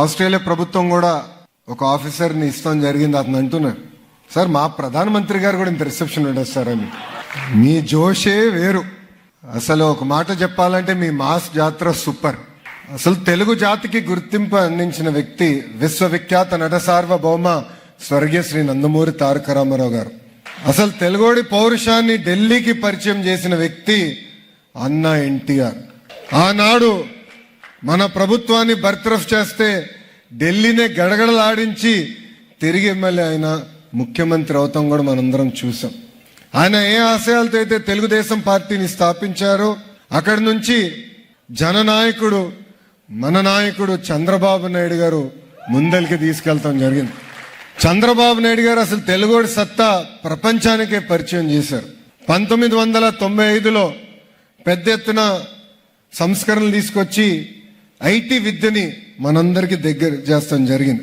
Australia ప్రభుత్వం కూడా ఒక ఆఫీసర్ని ఇస్తాం జరిగింది అతను అంటున్నారు. సార్ మా ప్రధానమంత్రి గారు కూడా ఇంత రిసెప్షన్ ఉండదు సార్ అని. మీ జోషే వేరు. అసలు ఒక మాట చెప్పాలంటే మీ మాస్ జాతర సూపర్. అసలు తెలుగు జాతికి గుర్తింపు అందించిన వ్యక్తి విశ్వవిఖ్యాత నట సార్వభౌమ స్వర్గీయ శ్రీ నందమూరి తారక రామారావు గారు. అసలు తెలుగోడి పౌరుషాన్ని ఢిల్లీకి పరిచయం చేసిన వ్యక్తి అన్న ఎన్టీఆర్. ఆనాడు మన ప్రభుత్వాన్ని బర్తరఫ్ చేస్తే ఢిల్లీనే గడగడలాడించి తిరిగి ఎమ్మెల్యే అయిన ముఖ్యమంత్రి అవుతాం కూడా మనందరం చూసాం. ఆయన ఏ ఆశయాలతో అయితే తెలుగుదేశం పార్టీని స్థాపించారో అక్కడి నుంచి జననాయకుడు మన నాయకుడు చంద్రబాబు నాయుడు గారు ముందలికి తీసుకెళ్తాం జరిగింది. చంద్రబాబు నాయుడు గారు అసలు తెలుగోడి సత్తా ప్రపంచానికే పరిచయం చేశారు. పంతొమ్మిది వందల తొంభై ఐదులో పెద్ద ఎత్తున సంస్కరణలు తీసుకొచ్చి ఐటీ విద్యని మనందరికీ దగ్గర చేస్తాం జరిగింది.